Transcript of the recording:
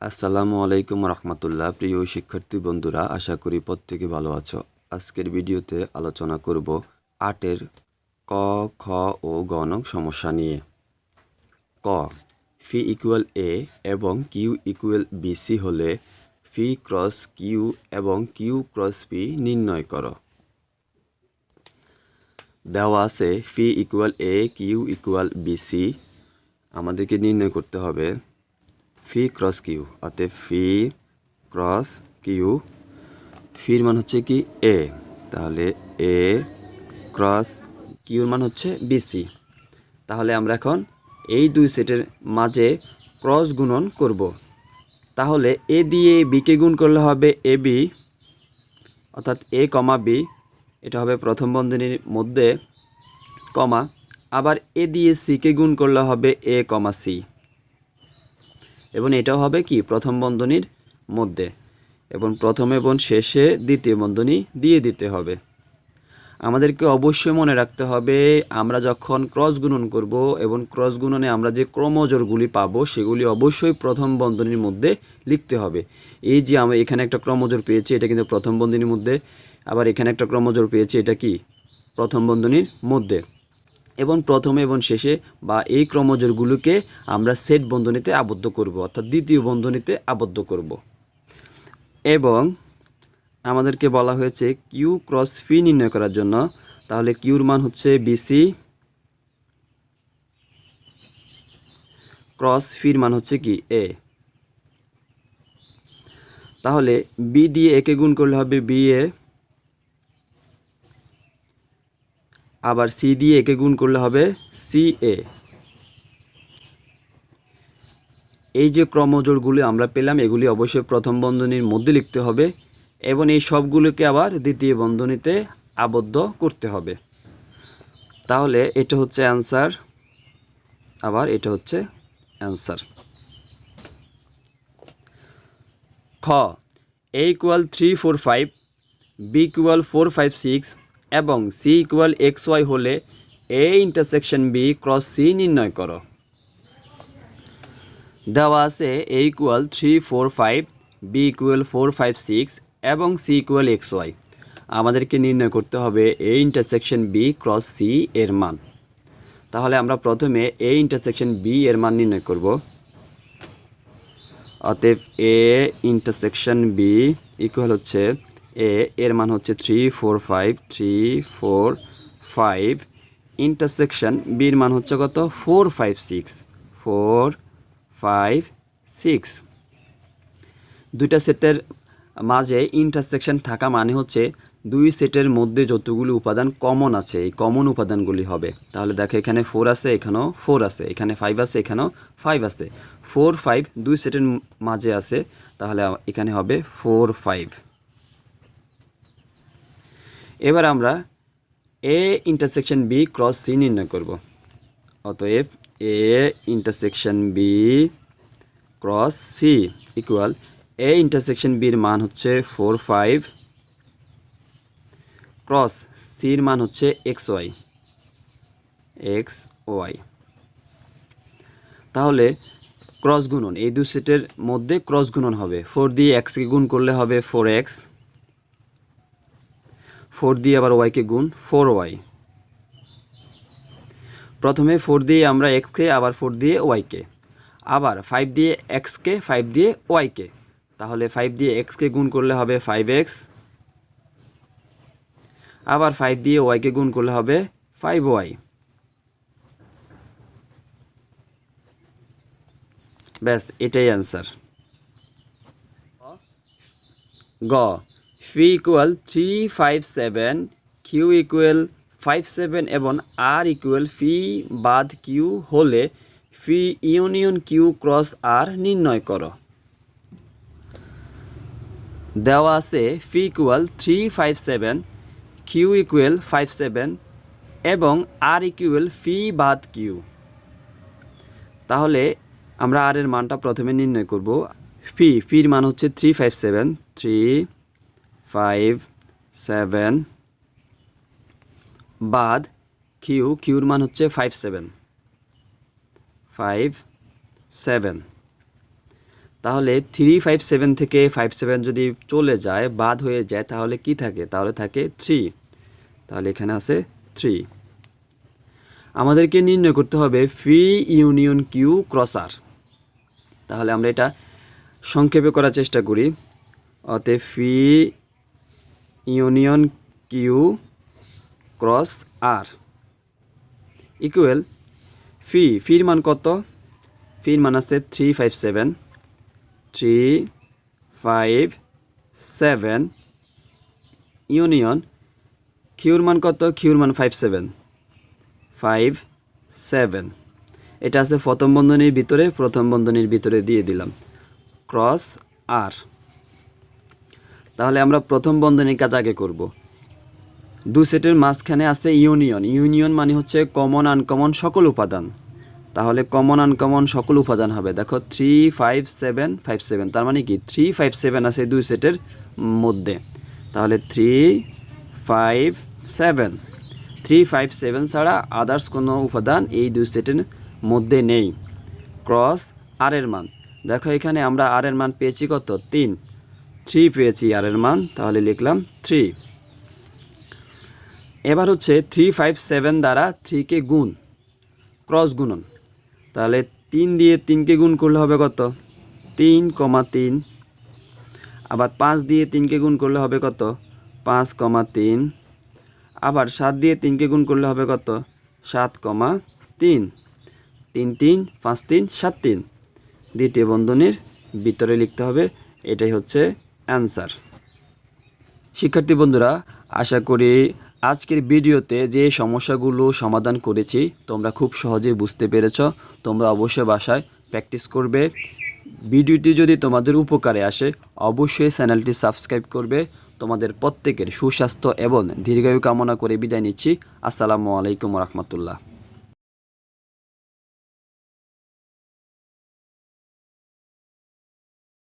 আসসালামু আলাইকুম রহমতুল্লাহ। প্রিয় শিক্ষার্থী বন্ধুরা, আশা করি প্রত্যেকে ভালো আছো। আজকের ভিডিওতে আলোচনা করব আটের ক, খ ও গণক সমস্যা নিয়ে। ক, ফি ইকুয়াল এ এবং কিউ ইকুয়াল বিসি হলে ফি ক্রস কিউ এবং কিউ ক্রস পি নির্ণয় করো। দেওয়া আছে phi equal A, Q equal BC আমাদেরকে নির্ণয় করতে হবে। ফি ক্রস কিউ, অতএব ফি ক্রস কিউ, ফির মান হচ্ছে কি এ, তাহলে এ ক্রস কিউর মান হচ্ছে বিসি তাহলে আমরা এখন এই দুই সেটের মাঝে ক্রস গুণন করব। তাহলে এ দিয়ে বিকে গুণ করলে হবে এ বি, অর্থাৎ এ কমা বি, এটা হবে প্রথম বন্ধনীর মধ্যে কমা, আবার এ দিয়ে সিকে গুণ করলে হবে এ কমা সি। এবং এটাও হবে কি? প্রথম বন্ধনীর মধ্যে। এবং প্রথম এবং শেষে দ্বিতীয় বন্ধনী দিয়ে দিতে হবে। আমাদেরকে অবশ্যই মনে রাখতে হবে, আমরা যখন ক্রস গুণন করব এবং ক্রস গুণনে আমরা যে ক্রমজোরগুলি পাবো, সেগুলি অবশ্যই প্রথম বন্ধনীর মধ্যে লিখতে হবে। এই যে আমরা এখানে একটা ক্রমজোর পেয়েছি, এটা কিন্তু প্রথম বন্ধনীর মধ্যে, আবার এখানে একটা ক্রমজোর পেয়েছি, এটা কি? প্রথম বন্ধনীর মধ্যে। এবং প্রথমে এবং শেষে বা এই ক্রমজোরগুলোকে আমরা সেট বন্ধনীতে আবদ্ধ করব, অর্থাৎ দ্বিতীয় বন্ধনীতে আবদ্ধ করব। এবং আমাদেরকে বলা হয়েছে কিউ ক্রস ফি নির্ণয় করার জন্য। তাহলে কিউর মান হচ্ছে বিসি ক্রস ফির মান হচ্ছে কি? এ তাহলে বি দিয়ে একে গুণ করলে হবে বি এ আবার সি দিয়ে একে গুণ করলে হবে সি এ। এই যে ক্রমজোড়গুলি আমরা পেলাম, এগুলি অবশ্যই প্রথম বন্ধনীর মধ্যে লিখতে হবে এবং এই সবগুলোকে আবার দ্বিতীয় বন্ধনীতে আবদ্ধ করতে হবে। তাহলে এটা হচ্ছে অ্যান্সার, আবার এটা হচ্ছে অ্যান্সার। খ A equal three four five B equal four five six এবং সি ইকুয়াল এক্স ওয়াই হলে A intersection B cross C নির্ণয় করো। দেওয়া আছে A equal three four five B equal four five six এবং সি ইকুয়াল এক্স ওয়াই আমাদেরকে নির্ণয় করতে হবে A intersection B cross C এর মান। তাহলে আমরা প্রথমে এ ইন্টারসেকশন বি এর মান নির্ণয় করব। অতএব এ ইন্টারসেকশন বি ইকুয়াল হচ্ছে এ এর মান হচ্ছে three four five three four five intersection বির মান হচ্ছে কত? Four five six four five six দুইটা সেটের মাঝে ইন্টারসেকশন থাকা মানে হচ্ছে দুই সেটের মধ্যে যতগুলো উপাদান কমন আছে, এই কমন উপাদানগুলি হবে। তাহলে দেখো এখানে ফোর আছে, এখানেও ফোর আছে, এখানে ফাইভ আছে, এখানেও ফাইভ আছে। ফোর ফাইভ দুই সেটের মাঝে আছে, তাহলে এখানে হবে ফোর ফাইভ এবার আমরা A intersection B cross C নির্ণয় করব। অতএব A intersection B cross C equal A intersection বির মান হচ্ছে ফোর ফাইভ ক্রস সির মান হচ্ছে এক্স ওয়াই এক্স ওয়াই তাহলে ক্রস গুণন, এই দু সেটের মধ্যে ক্রস গুণন হবে। ফোর দিয়ে এক্সকে গুণ করলে হবে ফোর এক্স ফোর দিয়ে আবার ওয়াইকে গুণ ফোর ওয়াই প্রথমে ফোর দিয়ে আমরা এক্সকে আবার ফোর দিয়ে ওয়াইকে আবার ফাইভ দিয়ে এক্সকে ফাইভ দিয়ে ওয়াইকে তাহলে ফাইভ দিয়ে এক্সকে গুণ করলে হবে ফাইভ এক্স আবার ফাইভ দিয়ে ওয়াইকে গুণ করলে হবে ফাইভ ওয়াই ব্যাস, এটাই অ্যান্সার গ। Phi equal three five seven Q equal five seven এবং আর ইকুয়াল ফি বাদ কিউ হলে phi union Q cross R নির্ণয় করো। দেওয়া আছে phi equal three five seven Q equal five seven এবং আর ইকুয়াল ফি বাদ কিউ তাহলে আমরা আর এর মানটা প্রথমে নির্ণয় করব। ফি ফির মান হচ্ছে three five seven three five seven বাদ কিউ কিউর মান হচ্ছে ফাইভ সেভেন ফাইভ সেভেন তাহলে থ্রি ফাইভ সেভেন থেকে ফাইভ সেভেন যদি চলে যায়, বাদ হয়ে যায়, তাহলে কি থাকে? তাহলে থাকে থ্রি তাহলে এখানে আছে থ্রি আমাদেরকে নির্ণয় করতে হবে ফি ইউনিয়ন কিউ ক্রসার তাহলে আমরা এটা সংক্ষেপে করার চেষ্টা করি। অতএব phi union Q cross R. Equal phi ফির মান কত? ফির মান আছে three five seven three five seven union কিউর মান কত? কিউর মান ফাইভ সেভেন ফাইভ সেভেন এটা আছে প্রথম বন্ধনীর ভিতরে, প্রথম বন্ধনীর ভিতরে দিয়ে দিলাম। Cross R. তাহলে আমরা প্রথম বন্ধনীর কাজ আগে করব। দু সেটের মাঝখানে আছে ইউনিয়ন। ইউনিয়ন মানে হচ্ছে কমন আনকমন সকল উপাদান। তাহলে কমন আনকমন সকল উপাদান হবে। দেখো three five seven five seven তার মানে কি? থ্রি ফাইভ সেভেন আছে দুই সেটের মধ্যে। তাহলে three five seven three five seven ছাড়া আদার্স কোনো উপাদান এই দুই সেটের মধ্যে নেই। ক্রস আর এর মান। দেখো, এখানে আমরা আর এর মান পেয়েছি কত? তিন। থ্রি পেয়েছি আর এর মান, তাহলে লিখলাম থ্রি। এবার হচ্ছে থ্রি ফাইভ সেভেন দ্বারা থ্রিকে গুণ, ক্রস গুণন। তাহলে তিন দিয়ে তিনকে গুণ করলে হবে কত? তিন কমা তিন। আবার পাঁচ দিয়ে তিনকে গুণ করলে হবে কত? পাঁচ কমা তিন। আবার সাত দিয়ে তিনকে গুণ করলে হবে কত? সাত কমা তিন। তিন তিন, পাঁচ তিন, সাত তিন। দ্বিতীয় বন্ধনীর ভিতরে লিখতে হবে, এটাই হচ্ছে অ্যান্সার। শিক্ষার্থী বন্ধুরা, আশা করি আজকের ভিডিওতে যে সমস্যাগুলো সমাধান করেছি, তোমরা খুব সহজেই বুঝতে পেরেছ। তোমরা অবশ্যই বাসায় প্র্যাকটিস করবে। ভিডিওটি যদি তোমাদের উপকারে আসে, অবশ্যই চ্যানেলটি সাবস্ক্রাইব করবে। তোমাদের প্রত্যেকের সুস্বাস্থ্য এবং দীর্ঘায়ু কামনা করে বিদায় নিচ্ছি। আসসালামু আলাইকুম রহমতুল্লাহ।